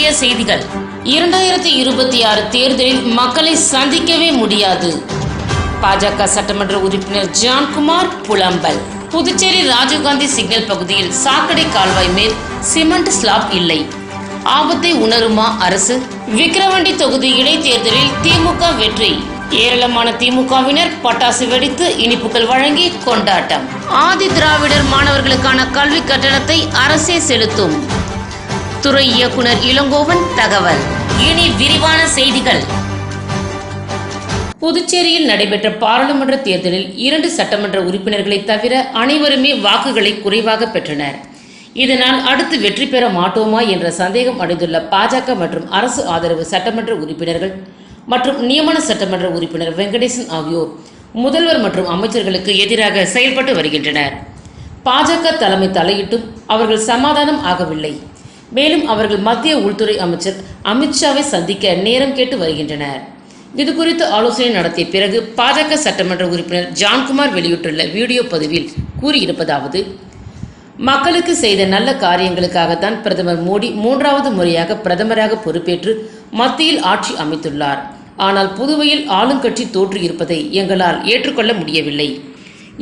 முக்கிய செய்திகள். இரண்டாயிரத்தி இருபத்தி ஆறு தேர்தலில் மக்களை சந்திக்கவே முடியாது. பாஜக சட்டமன்ற உறுப்பினர் ஜான்குமார் புலம்பல். புதுச்சேரி ராஜீவ்காந்தி சிக்னல் பகுதியில் சாக்கடை கால்வாய் மேல் சிமெண்ட் ஸ்லாப் இல்லை. ஆபத்தை உணருமா அரசு? விக்கிரவாண்டி தொகுதி இடைத்தேர்தலில் திமுக வெற்றி. ஏராளமான திமுகவினர் பட்டாசு வெடித்து இனிப்புகள் வழங்கி கொண்டாட்டம். ஆதி திராவிடர் மாணவர்களுக்கான கல்வி கட்டணத்தை அரசே செலுத்தும். துறை இயக்குனர் இளங்கோவன் தகவல். இனி விரிவான செய்திகள். புதுச்சேரியில் நடைபெற்ற பாராளுமன்ற தேர்தலில் இரண்டு சட்டமன்ற உறுப்பினர்களை தவிர அனைவருமே வாக்குகளை குறைவாக பெற்றனர். இதனால் அடுத்து வெற்றி பெற மாட்டோமா என்ற சந்தேகம் அடைந்துள்ள பாஜக மற்றும் அரசு ஆதரவு சட்டமன்ற உறுப்பினர்கள் மற்றும் நியமன சட்டமன்ற உறுப்பினர் வெங்கடேசன் ஆகியோர் முதல்வர் மற்றும் அமைச்சர்களுக்கு எதிராக செயல்பட்டு வருகின்றனர். பாஜக தலைமை தலையிட்டும் அவர்கள் சமாதானம் ஆகவில்லை. மேலும் அவர்கள் மத்திய உள்துறை அமைச்சர் அமித்ஷாவை சந்திக்க நேரம் கேட்டு வருகின்றனர். இது குறித்து ஆலோசனை நடத்திய பிறகு பாஜக சட்டமன்ற உறுப்பினர் ஜான்குமார் வெளியிட்டுள்ள வீடியோ பதிவில் கூறியிருப்பதாவது மக்களுக்கு செய்த நல்ல காரியங்களுக்காகத்தான் பிரதமர் மோடி மூன்றாவது முறையாக பிரதமராக பொறுப்பேற்று மத்தியில் ஆட்சி அமைத்துள்ளார். ஆனால் புதுவையில் ஆளுங்கட்சி தோற்று இருப்பதை எங்களால் ஏற்றுக்கொள்ள முடியவில்லை.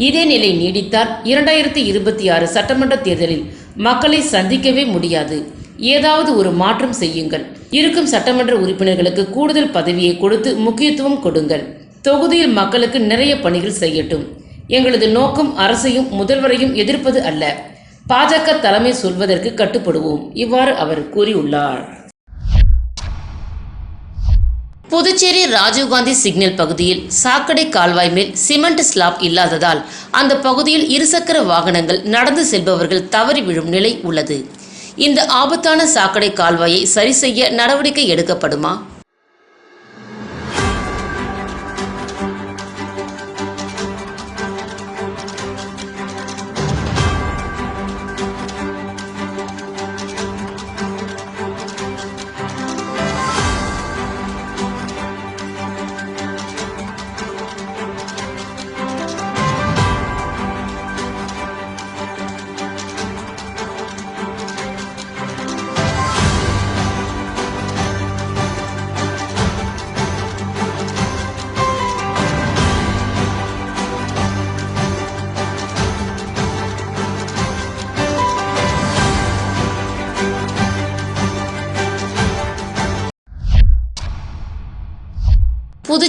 இதே நிலை நீடித்தால் இரண்டாயிரத்தி இருபத்தி ஆறு சட்டமன்ற தேர்தலில் மக்களை சந்திக்கவே முடியாது. ஏதாவது ஒரு மாற்றம் செய்யுங்கள். இருக்கும் சட்டமன்ற உறுப்பினர்களுக்கு கூடுதல் பதவியை கொடுத்து முக்கியத்துவம் கொடுங்கள். தொகுதியில் மக்களுக்கு நிறைய பணிகள் செய்யட்டும். எங்களது நோக்கம் அரசையும் முதல்வரையும் எதிர்ப்பது அல்ல. பாஜக தலைமை சொல்வதற்கு கட்டுப்படுவோம். இவ்வாறு அவர் கூறியுள்ளார். புதுச்சேரி ராஜீவ்காந்தி சிக்னல் பகுதியில் சாக்கடை கால்வாய் மேல் சிமெண்ட் ஸ்லாப் இல்லாததால் அந்த பகுதியில் இருசக்கர வாகனங்கள் நடந்து செல்பவர்கள் தவறி விழும் நிலை உள்ளது. இந்த ஆபத்தான சாக்கடை கால்வாயை சரி செய்ய நடவடிக்கை எடுக்கப்படுமா?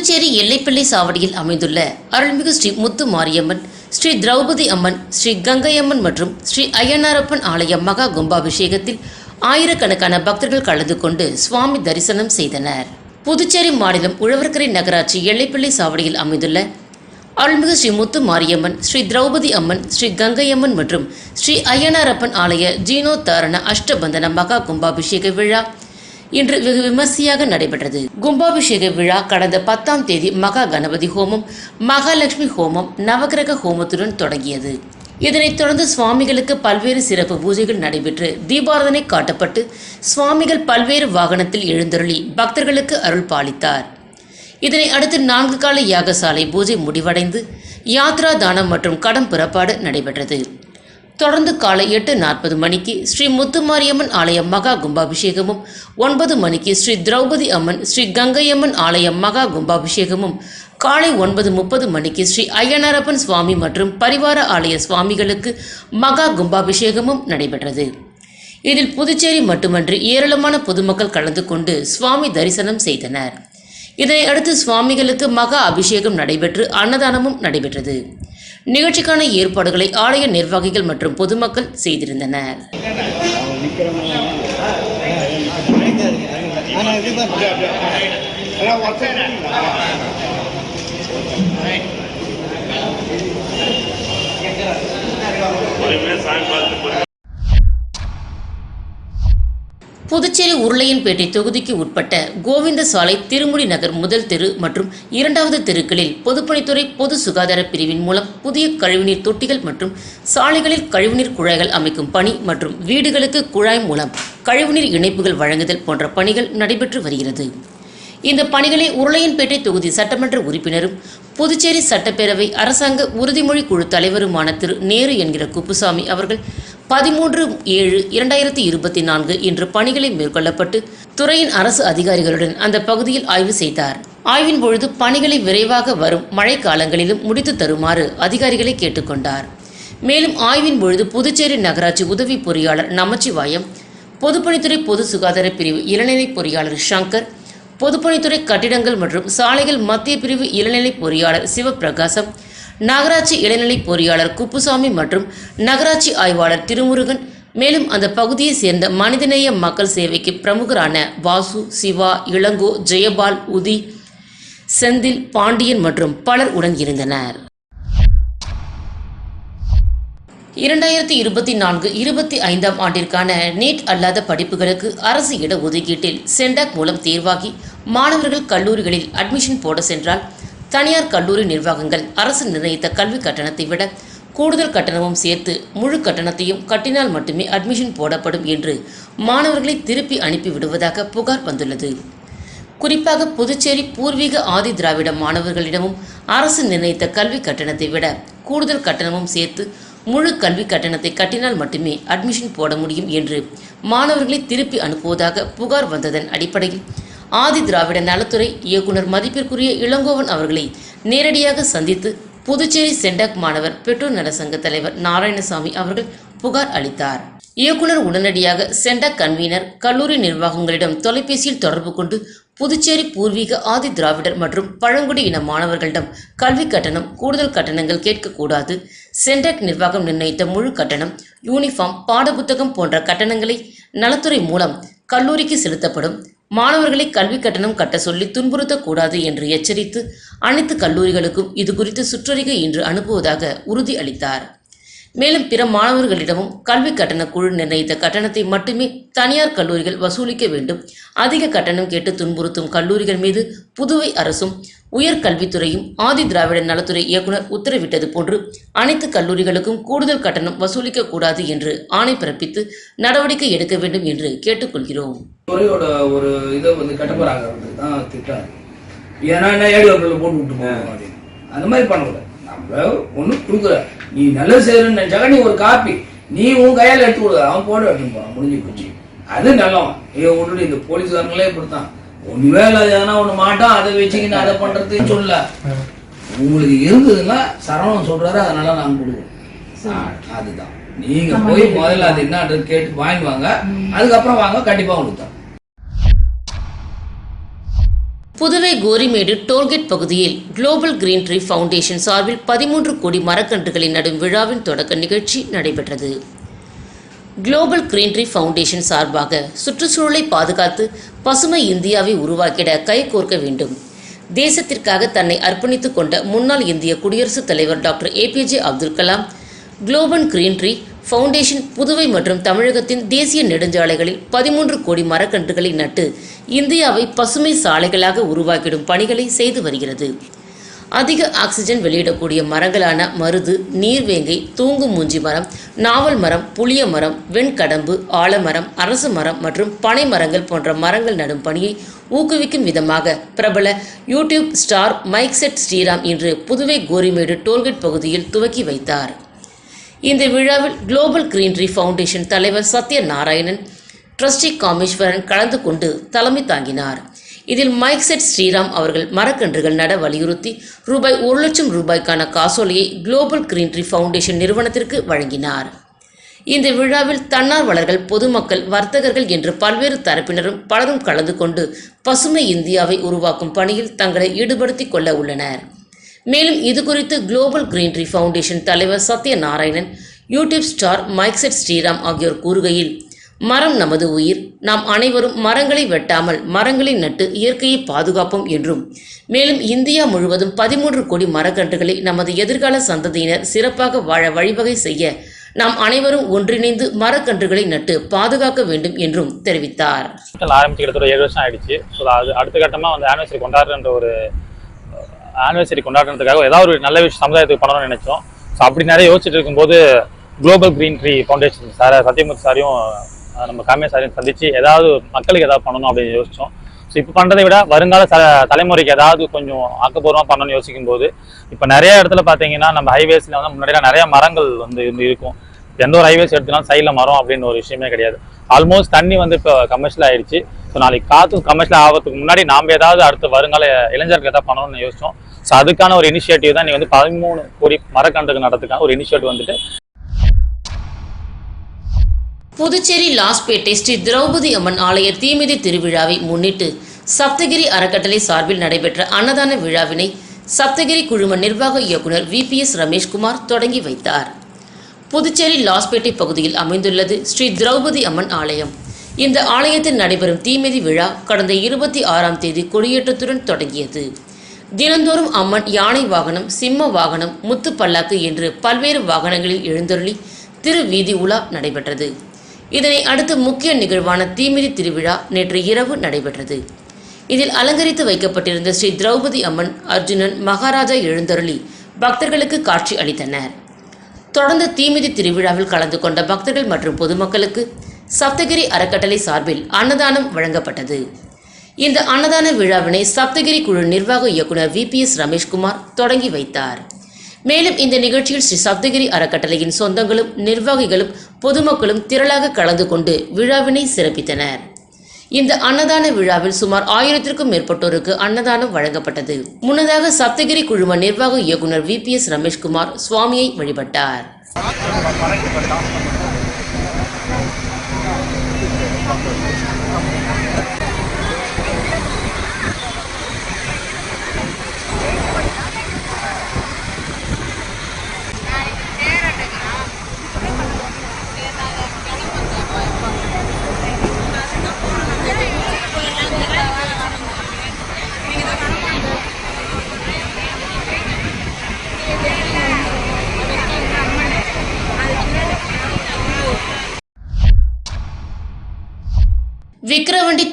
புதுச்சேரி எல்லைப்பள்ளி சாவடியில் அமைந்துள்ள அருள்மிகு ஸ்ரீ முத்து மாரியம்மன் ஸ்ரீ திரௌபதி அம்மன் ஸ்ரீ கங்கையம்மன் மற்றும் ஸ்ரீ ஐயனாரப்பன் ஆலய மகா கும்பாபிஷேகத்தில் ஆயிரக்கணக்கான பக்தர்கள் கலந்து கொண்டு சுவாமி தரிசனம் செய்தனர். புதுச்சேரி மாநிலம் உழவர்கரை நகராட்சி எல்லைப்பள்ளி சாவடியில் அமைந்துள்ள அருள்மிகு ஸ்ரீ முத்து மாரியம்மன் ஸ்ரீ திரௌபதி அம்மன் ஸ்ரீ கங்கையம்மன் மற்றும் ஸ்ரீ ஐயனாரப்பன் ஆலய ஜீனோத்தாரண அஷ்டபந்தன மகா கும்பாபிஷேக விழா இன்று வெகு விமர்சையாக நடைபெற்றது. கும்பாபிஷேக விழா கடந்த பத்தாம் தேதி மகா கணபதி ஹோமம் மகாலட்சுமி ஹோமம் நவகிரக ஹோமத்துடன் தொடங்கியது. இதனைத் தொடர்ந்து சுவாமிகளுக்கு பல்வேறு சிறப்பு பூஜைகள் நடைபெற்று தீபாரதனை காட்டப்பட்டு சுவாமிகள் பல்வேறு வாகனத்தில் எழுந்தருளி பக்தர்களுக்கு அருள் பாலித்தார். இதனை அடுத்து நான்கு கால யாகசாலை பூஜை முடிவடைந்து யாத்ரா தானம் மற்றும் கடம் புறப்பாடு நடைபெற்றது. தொடர்ந்து காலை எட்டு நாற்பது மணிக்கு ஸ்ரீ முத்துமாரியம்மன் ஆலய மகா கும்பாபிஷேகமும் ஒன்பது மணிக்கு ஸ்ரீ திரௌபதி அம்மன் ஸ்ரீ கங்கையம்மன் ஆலய மகா கும்பாபிஷேகமும் காலை ஒன்பது முப்பது மணிக்கு ஸ்ரீ ஐயனாரப்பன் சுவாமி மற்றும் பரிவார ஆலய சுவாமிகளுக்கு மகா கும்பாபிஷேகமும் நடைபெற்றது. இதில் புதுச்சேரி மட்டுமன்றி ஏராளமான பொதுமக்கள் கலந்து கொண்டு சுவாமி தரிசனம் செய்தனர். இதனை அடுத்து சுவாமிகளுக்கு மகா அபிஷேகம் நடைபெற்று அன்னதானமும் நடைபெற்றது. நிகழ்ச்சிக்கான ஏற்பாடுகளை ஆலய நிர்வாகிகள் மற்றும் பொதுமக்கள் செய்திருந்தனர். புதுச்சேரி உருளையன்பேட்டை தொகுதிக்கு உட்பட்ட கோவிந்த சாலை திருமுடி நகர் முதல் தெரு மற்றும் இரண்டாவது தெருக்களில் பொதுப்பணித்துறை பொது சுகாதார பிரிவின் மூலம் புதிய கழிவுநீர் தொட்டிகள் மற்றும் சாலைகளில் கழிவுநீர் குழாய்கள் அமைக்கும் பணி மற்றும் வீடுகளுக்கு குழாய் மூலம் கழிவுநீர் இணைப்புகள் வழங்குதல் போன்ற பணிகள் நடைபெற்று வருகிறது. இந்த பணிகளை உருளையன்பேட்டை தொகுதி சட்டமன்ற உறுப்பினரும் புதுச்சேரி சட்டப்பேரவை அரசாங்க உறுதிமொழி குழு தலைவருமான திரு நேரு என்கிற குப்புசாமி அவர்கள் பதிமூன்று ஏழு இரண்டாயிரத்தி இருபத்தி நான்கு இன்று பணிகளை மேற்கொள்ளப்பட்டு துறையின் அரசு அதிகாரிகளுடன் அந்த பகுதியில் ஆய்வு செய்தார். ஆய்வின் பொழுது பணிகளை விரைவாக வரும் மழைக்காலங்களிலும் முடித்து தருமாறு அதிகாரிகளை கேட்டுக்கொண்டார். மேலும் ஆய்வின் பொழுது புதுச்சேரி நகராட்சி உதவி பொறியாளர் நமச்சிவாயம் பொதுப்பணித்துறை பொது சுகாதார பிரிவு இளநிலை பொறியாளர் சங்கர் பொதுப்பணித்துறை கட்டிடங்கள் மற்றும் சாலைகள் மத்திய பிரிவு இளநிலை பொறியாளர் சிவபிரகாசம் நகராட்சி இடைநிலை பொறியாளர் குப்புசாமி மற்றும் நகராட்சி ஆய்வாளர் திருமுருகன். மேலும் அந்த பகுதியை சேர்ந்த மனிதநேய மக்கள் சேவைக்கு பிரமுகரான வாசு சிவா இளங்கோ ஜெயபால் உதி செந்தில் பாண்டியன் மற்றும் பலர் உடன் இருந்தனர். இரண்டாயிரத்தி இருபத்தி நான்கு இருபத்தி ஐந்தாம் ஆண்டிற்கான நீட் அல்லாத படிப்புகளுக்கு அரசு இட ஒதுக்கீட்டில் சென்டாக் மூலம் தேர்வாகி மாணவர்கள் கல்லூரிகளில் அட்மிஷன் போட சென்றால் தனியார் கல்லூரி நிர்வாகங்கள் அரசு நிர்ணயித்த கல்வி கட்டணத்தை விட கூடுதல் கட்டணமும் சேர்த்து முழு கட்டணத்தையும் கட்டினால் மட்டுமே அட்மிஷன் போடப்படும் என்று மாணவர்களை திருப்பி அனுப்பி விடுவதாக புகார் வந்துள்ளது. குறிப்பாக புதுச்சேரி பூர்வீக ஆதி திராவிட மாணவர்களிடமும் அரசு நிர்ணயித்த கல்வி கட்டணத்தை விட கூடுதல் கட்டணமும் சேர்த்து முழு கல்வி கட்டணத்தை கட்டினால் மட்டுமே அட்மிஷன் போட முடியும் என்று மாணவர்களை திருப்பி அனுப்புவதாக புகார் வந்ததன் அடிப்படையில் ஆதி திராவிட நலத்துறை இயக்குனர் மதிப்பிற்குரிய இளங்கோவன் அவர்களை நேரடியாக சந்தித்து புதுச்சேரி சென்டாக் மாணவர் பெற்றோர் நல சங்க தலைவர் நாராயணசாமி அவர்கள் புகார் அளித்தார். இயக்குனர் உடனடியாக சென்டாக் கன்வீனர் கல்லூரி நிர்வாகங்களிடம் தொலைபேசியில் தொடர்பு கொண்டு புதுச்சேரி பூர்வீக ஆதி திராவிடர் மற்றும் பழங்குடி இன மாணவர்களிடம் கல்வி கட்டணம் கூடுதல் கட்டணங்கள் கேட்கக்கூடாது சென்டாக் நிர்வாகம் நிர்ணயித்த முழு கட்டணம் யூனிஃபார்ம் பாடப்புத்தகம் போன்ற கட்டணங்களை நலத்துறை மூலம் கல்லூரிக்கு செலுத்தப்படும் மாணவர்களை கல்வி கட்டணம் கட்ட சொல்லி துன்புறுத்தக்கூடாது என்று எச்சரித்து அனைத்து கல்லூரிகளுக்கும் இது குறித்து சுற்றறிக்கை இன்று அனுப்புவதாக உறுதி அளித்தார். மேலும் பிற மாணவர்களிடமும் கல்வி கட்டண குழு நிர்ணயித்த கட்டணத்தை மட்டுமே தனியார் கல்லூரிகள் வசூலிக்க வேண்டும். அதிக கட்டணம் கேட்டு துன்புறுத்தும் கல்லூரிகள் மீது புதுவை அரசும் உயர்கல்வித்துறையும் ஆதி திராவிட நலத்துறை இயக்குனர் உத்தரவிட்டது போன்று அனைத்து கல்லூரிகளுக்கும் கூடுதல் கட்டணம் வசூலிக்க கூடாது என்று ஆணை பிறப்பித்து நடவடிக்கை எடுக்க வேண்டும் என்று கேட்டுக்கொள்கிறோம். துறையோட ஒரு இதை வந்து கட்ட போறாங்க ஏன்னா போட்டு விட்டு போகணும் அப்படின்னு அந்த மாதிரி பண்ணக்கூடாது. நம்ம ஒண்ணு கொடுக்குற நீ நல்லது செய்யணும்னு நினைச்சாக்க நீ ஒரு காப்பி. நீ உன் கையால எடுத்து கொடுக்குற அவன் போட்டு எடுத்துன்னு போறான். முடிஞ்சு போச்சு. அது நல்லவன் ஐயோ விட்டுட்டு இந்த போலீஸ்காரங்களே இப்படித்தான். ஒண்ணுமே இல்லை எதனா ஒண்ணு மாட்டான் அதை வச்சுக்கின்னு அதை பண்றதுன்னு சொல்லல உங்களுக்கு இருந்ததுன்னா சரவணன் சொல்றாரு அதனால நாங்க கொடுக்குறோம் அதுதான். நீங்க போய் முதல்ல அது என்ன கேட்டு வாங்கி வாங்க அதுக்கப்புறம் வாங்க கண்டிப்பா உங்களுக்கு தரோம். புதுவை கோரிமேடு டோல்கேட் பகுதியில் குளோபல் கிரீன் ட்ரீ ஃபவுண்டேஷன் சார்பில் பதிமூன்று கோடி மரக்கன்றுகளை நடும் விழாவின் தொடக்க நிகழ்ச்சி நடைபெற்றது. குளோபல் கிரீன் ஃபவுண்டேஷன் சார்பாக சுற்றுச்சூழலை பாதுகாத்து பசுமை இந்தியாவை உருவாக்கிட கைகோர்க்க வேண்டும். தேசத்திற்காக தன்னை அர்ப்பணித்துக் கொண்ட முன்னாள் இந்திய குடியரசுத் தலைவர் doctor APJ Abdul Kalam global green foundation Puduvai மற்றும் தமிழகத்தின் தேசிய நெடுஞ்சாலைகளில் பதிமூன்று கோடி மரக்கன்றுகளை நட்டு இந்தியாவை பசுமை சாலைகளாக உருவாக்கிடும் பணிகளை செய்து வருகிறது. அதிக ஆக்சிஜன் வெளியிடக்கூடிய மரங்களான மருது நீர்வேங்கை தூங்கு மூஞ்சி மரம் நாவல் மரம் புளிய மரம் வெண்கடம்பு ஆலமரம் அரசு மரம் மற்றும் பனை மரங்கள் போன்ற மரங்கள் நடும் பணியை ஊக்குவிக்கும் விதமாக பிரபல YouTube star mic set Sriram இன்று புதுவை கோரிமேடு டோல்கேட் பகுதியில் துவக்கி வைத்தார். இந்த விழாவில் குளோபல் கிரீன்ரி ஃபவுண்டேஷன் தலைவர் சத்ய நாராயணன் ட்ரஸ்டி காமேஸ்வரன் கலந்து கொண்டு தலைமை தாங்கினார். இதில் மைக் செட் ஸ்ரீராம் அவர்கள் மரக்கன்றுகள் நட வலியுறுத்தி ரூபாய் ஒரு லட்சம் ரூபாய்க்கான காசோலையை குளோபல் கிரீன்ட்ரி ஃபவுண்டேஷன் நிறுவனத்திற்கு வழங்கினார். இந்த விழாவில் தன்னார்வலர்கள் பொதுமக்கள் வர்த்தகர்கள் என்று பல்வேறு தரப்பினரும் பலரும் கலந்து கொண்டு பசுமை இந்தியாவை உருவாக்கும் பணியில் தங்களை ஈடுபடுத்திக் கொள்ள உள்ளனர். மேலும் இது குறித்து குளோபல் கிரீன்ட்ரி ஃபவுண்டேஷன் தலைவர் Sathyanarayanan YouTube star mic set Sriram ஆகியோர் கூறுகையில் மரம் நமது உயிர். நாம் அனைவரும் மரங்களை வெட்டாமல் மரங்களை நட்டு இயற்கையை பாதுகாப்போம் என்றும். மேலும் இந்தியா முழுவதும் பதிமூன்று கோடி மரக்கன்றுகளை நமது எதிர்கால சந்ததியினர் சிறப்பாக வாழ வழிவகை செய்ய நாம் அனைவரும் ஒன்றிணைந்து மரக்கன்றுகளை நட்டு பாதுகாக்க வேண்டும் என்றும் தெரிவித்தார். ஆரம்பிச்சு கிட்டத்தட்ட ஏழு வருஷம் ஆயிடுச்சு. ஸோ அது அடுத்த கட்டமாக வந்து ஆனிவர்சரி கொண்டாடுற ஒரு ஆனிவர்சரி கொண்டாடுறதுக்காக ஏதாவது ஒரு நல்ல விஷயம் சமுதாயத்துக்கு பண்ணணும்னு நினைச்சோம். ஸோ அப்படி நிறைய யோசிச்சுட்டு இருக்கும்போது global green tree foundation sir Sathyamoorthy சாரையும் நம்ம காமியா சாரையும் சந்திச்சு ஏதாவது மக்களுக்கு ஏதாவது பண்ணணும் அப்படின்னு யோசிச்சோம். ஸோ இப்போ பண்ணுறதை விட வருங்கால த தலைமுறைக்கு ஏதாவது கொஞ்சம் ஆக்கப்பூர்வமாக பண்ணணும்னு யோசிக்கும் போது இப்போ நிறைய இடத்துல பார்த்தீங்கன்னா நம்ம ஹைவேஸில் வந்து முன்னாடியெல்லாம் நிறைய மரங்கள் வந்து இருக்கும். எந்த ஒரு ஹைவேஸ் எடுத்தாலும் சைடில் மரம் அப்படின்னு ஒரு விஷயமே கிடையாது. ஆல்மோஸ்ட் தண்ணி வந்து இப்போ கமர்ஷியல் ஆயிடுச்சு. ஸோ நாளைக்கு காற்று கமர்ஷியல் ஆகிறதுக்கு முன்னாடி நாம் ஏதாவது அடுத்த வருங்கால இளைஞர்கள் எதாவது பண்ணணும்னு யோசிச்சோம். ஸோ அதுக்கான ஒரு இனிஷியேட்டிவ் தான் நீ வந்து பதிமூணு கோடி மரக்கன்றுகள் நடத்துக்கான ஒரு இனிஷியேட்டிவ் வந்துட்டு புதுச்சேரி லாஸ்பேட்டை ஸ்ரீ திரௌபதி அம்மன் ஆலய தீமிதி திருவிழாவை முன்னிட்டு சப்தகிரி அறக்கட்டளை சார்பில் நடைபெற்ற அன்னதான விழாவினை சப்தகிரி குழும நிர்வாக இயக்குனர் விபிஎஸ் ரமேஷ்குமார் தொடங்கி வைத்தார். புதுச்சேரி லாஸ்பேட்டை பகுதியில் அமைந்துள்ளது ஸ்ரீ திரௌபதி அம்மன் ஆலயம். இந்த ஆலயத்தில் நடைபெறும் தீமிதி விழா கடந்த இருபத்தி ஆறாம் தேதி கொடியேற்றத்துடன் தொடங்கியது. தினந்தோறும் அம்மன் யானை வாகனம் சிம்ம வாகனம் முத்து பல்லாக்கு என்று பல்வேறு வாகனங்களில் எழுந்தருளி திரு வீதி உலா நடைபெற்றது. இதனை அடுத்து முக்கிய நிகழ்வான தீமிதி திருவிழா நேற்று இரவு நடைபெற்றது. இதில் அலங்கரித்து வைக்கப்பட்டிருந்த ஸ்ரீ திரௌபதி அம்மன் அர்ஜுனன் மகாராஜா எழுந்தருளி பக்தர்களுக்கு காட்சி அளித்தனர். தொடர்ந்து தீமிதி திருவிழாவில் கலந்து கொண்ட பக்தர்கள் மற்றும் பொதுமக்களுக்கு சப்தகிரி அறக்கட்டளை சார்பில் அன்னதானம் வழங்கப்பட்டது. இந்த அன்னதான விழாவினை சப்தகிரி குழு நிர்வாக இயக்குனர் விபிஎஸ் ரமேஷ்குமார் தொடங்கி வைத்தார். மேலும் இந்த நிகழ்ச்சியில் ஸ்ரீ சப்தகிரி அறக்கட்டளையின் சொந்தங்களும் நிர்வாகிகளும் பொதுமக்களும் திரளாக கலந்து கொண்டு விழாவினை சிறப்பித்தனர். இந்த அன்னதான விழாவில் சுமார் ஆயிரத்திற்கும் மேற்பட்டோருக்கு அன்னதானம் வழங்கப்பட்டது. முன்னதாக சப்தகிரி குழும நிர்வாக இயக்குனர் விபிஎஸ் ரமேஷ்குமார் சுவாமியை வழிபட்டார். விக்கிரவாண்டி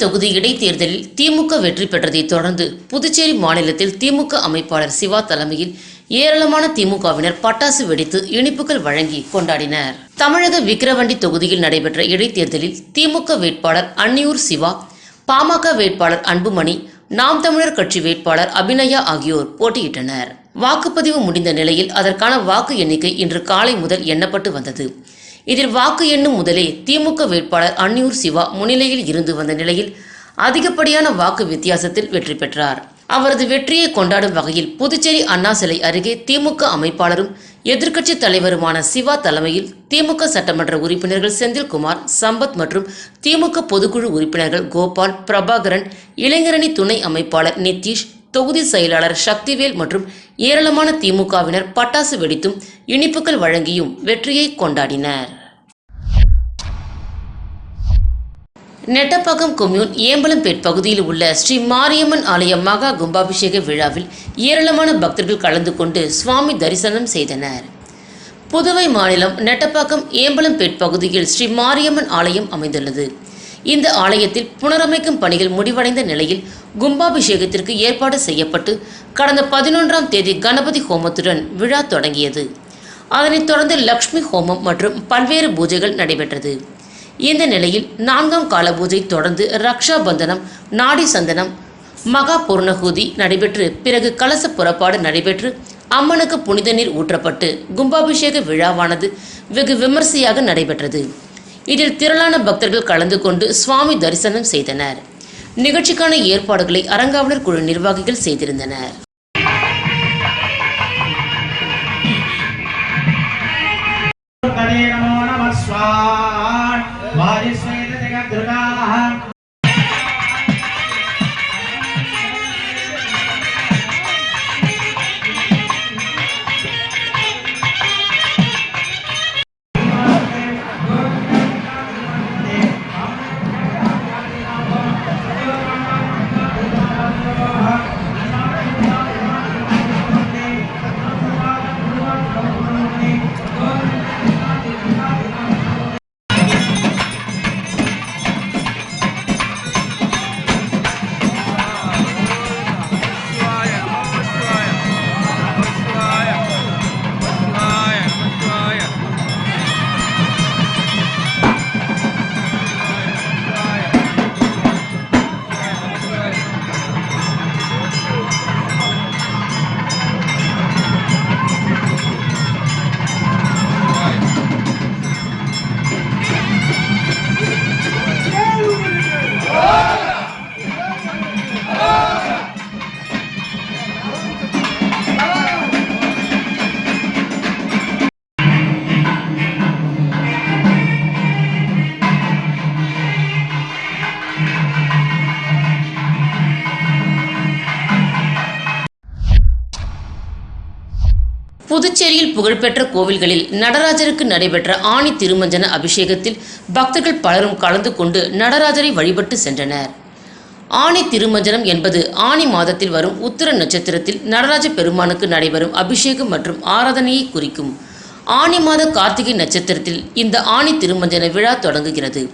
தொகுதி இடைத்தேர்தலில் திமுக வெற்றி பெற்றதை தொடர்ந்து புதுச்சேரி மாநிலத்தில் திமுக அமைப்பாளர் சிவா தலைமையில் ஏராளமான திமுகவினர் பட்டாசு வெடித்து இனிப்புகள் வழங்கி கொண்டாடினர். தமிழக விக்கிரவண்டி தொகுதியில் நடைபெற்ற இடைத்தேர்தலில் திமுக வேட்பாளர் அன்னியூர் சிவா பாமக வேட்பாளர் அன்புமணி நாம் தமிழர் கட்சி வேட்பாளர் அபிநயா ஆகியோர் போட்டியிட்டனர். வாக்குப்பதிவு முடிந்த நிலையில் அதற்கான வாக்கு எண்ணிக்கை இன்று காலை முதல் எண்ணப்பட்டு வந்தது. இதில் வாக்கு எண்ணும் முதலே திமுக வேட்பாளர் அன்னியூர் சிவா முன்னிலையில் இருந்து வந்த நிலையில் அதிகப்படியான வாக்கு வித்தியாசத்தில் வெற்றி பெற்றார். அவரது வெற்றியை கொண்டாடும் வகையில் புதுச்சேரி அண்ணா சிலை அருகே திமுக அமைப்பாளரும் எதிர்க்கட்சி தலைவருமான சிவா தலைமையில் திமுக சட்டமன்ற உறுப்பினர்கள் செந்தில்குமார் சம்பத் மற்றும் திமுக பொதுக்குழு உறுப்பினர்கள் கோபால் பிரபாகரன் இளைஞரணி துணை அமைப்பாளர் நிதிஷ் தொகுதி செயலாளர் சக்திவேல் மற்றும் ஏராளமான திமுகவினர் பட்டாசு வெடித்தும் இனிப்புகள் வழங்கியும் வெற்றியை கொண்டாடினர். நெட்டப்பாக்கம் கொம்யூன் ஏம்பலம்பேட் பகுதியில் உள்ள ஸ்ரீ மாரியம்மன் ஆலய மகா கும்பாபிஷேக விழாவில் ஏராளமான பக்தர்கள் கலந்து கொண்டு சுவாமி தரிசனம் செய்தனர். புதுவை மாநிலம் நெட்டப்பாக்கம் ஏம்பலம்பேட் பகுதியில் ஸ்ரீ மாரியம்மன் ஆலயம் அமைந்துள்ளது. இந்த ஆலயத்தில் புனரமைக்கும் பணிகள் முடிவடைந்த நிலையில் கும்பாபிஷேகத்திற்கு ஏற்பாடு செய்யப்பட்டு கடந்த பதினொன்றாம் தேதி கணபதி ஹோமத்துடன் விழா தொடங்கியது. அதனைத் தொடர்ந்து லக்ஷ்மி ஹோமம் மற்றும் பல்வேறு பூஜைகள் நடைபெற்றது. இந்த நிலையில் நான்காம் கால பூஜை தொடர்ந்து ரக்ஷா பந்தனம் நாடி சந்தனம் மகா பூர்ணகூதி நடைபெற்று பிறகு கலச புறப்பாடு நடைபெற்று அம்மனுக்கு புனித நீர் ஊற்றப்பட்டு கும்பாபிஷேக விழாவானது வெகு விமர்சையாக நடைபெற்றது. இதில் திரளான பக்தர்கள் கலந்து கொண்டு சுவாமி தரிசனம் செய்தனர் நிகழ்ச்சிக்கான ஏற்பாடுகளை அரங்காவலர் குழு நிர்வாகிகள் செய்திருந்தனர் तने नमो नमः स्वाहा புதுச்சேரியில் புகழ்பெற்ற கோவில்களில் நடராஜருக்கு நடைபெற்ற ஆணி திருமஞ்சன அபிஷேகத்தில் பக்தர்கள் பலரும் கலந்து கொண்டு நடராஜரை வழிபட்டு சென்றனர். ஆணி திருமஞ்சனம் என்பது ஆணி மாதத்தில் வரும் உத்திர நட்சத்திரத்தில் நடராஜ பெருமானுக்கு நடைபெறும் அபிஷேகம் மற்றும் ஆராதனையை குறிக்கும். ஆணி மாத கார்த்திகை நட்சத்திரத்தில் இந்த ஆணி திருமஞ்சன விழா தொடங்குகிறது.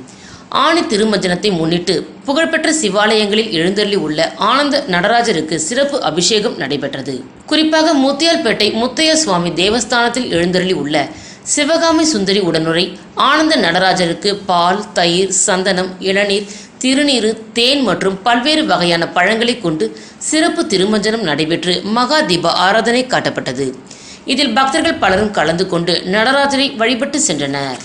ஆணி திருமஞ்சனத்தை முன்னிட்டு புகழ்பெற்ற சிவாலயங்களில் எழுந்தருளி உள்ள ஆனந்த நடராஜருக்கு சிறப்பு அபிஷேகம் நடைபெற்றது. குறிப்பாக முத்தியால்பேட்டை முத்தைய சுவாமி தேவஸ்தானத்தில் எழுந்தருளி உள்ள சிவகாமி சுந்தரி உடனுரை ஆனந்த நடராஜருக்கு பால் தயிர் சந்தனம் இளநீர் திருநீறு தேன் மற்றும் பல்வேறு வகையான பழங்களை கொண்டு சிறப்பு திருமஞ்சனம் நடைபெற்று மகா தீப ஆராதனை காட்டப்பட்டது. இதில் பக்தர்கள் பலரும் கலந்து கொண்டு நடராஜரை வழிபட்டு சென்றனர்.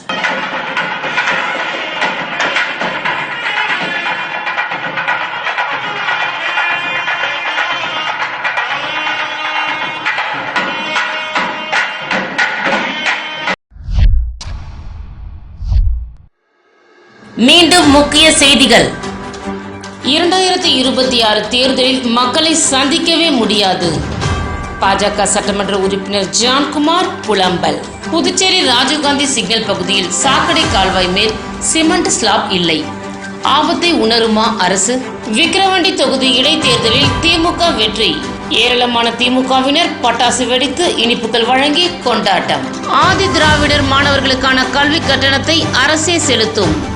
மீண்டும் முக்கிய செய்திகள். இரண்டாயிரத்தி இருபத்தி ஆறு தேர்தலில் மக்களை சந்திக்கவே முடியாது. பாஜக சட்டமன்ற உறுப்பினர் ஜான்குமார் புலம்பல். புதுச்சேரி ராஜீவ்காந்தி சிக்னல் பகுதியில் சாக்கடை கால்வாய் மேல் சிமெண்ட் ஸ்லாப் இல்லை. ஆபத்தை உணருமா அரசு? விக்கிரவாண்டி தொகுதி இடைத்தேர்தலில் திமுக வெற்றி. ஏராளமான திமுகவினர் பட்டாசு வெடித்து இனிப்புகள் வழங்கி கொண்டாட்டம். ஆதி திராவிடர் மாணவர்களுக்கான கல்வி கட்டணத்தை அரசே செலுத்தும்.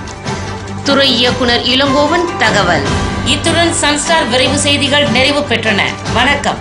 துறை இயக்குனர் இளங்கோவன் தகவல். இத்துடன் சன்ஸ்டார் விரைவு செய்திகள் நிறைவு பெற்றன. வணக்கம்.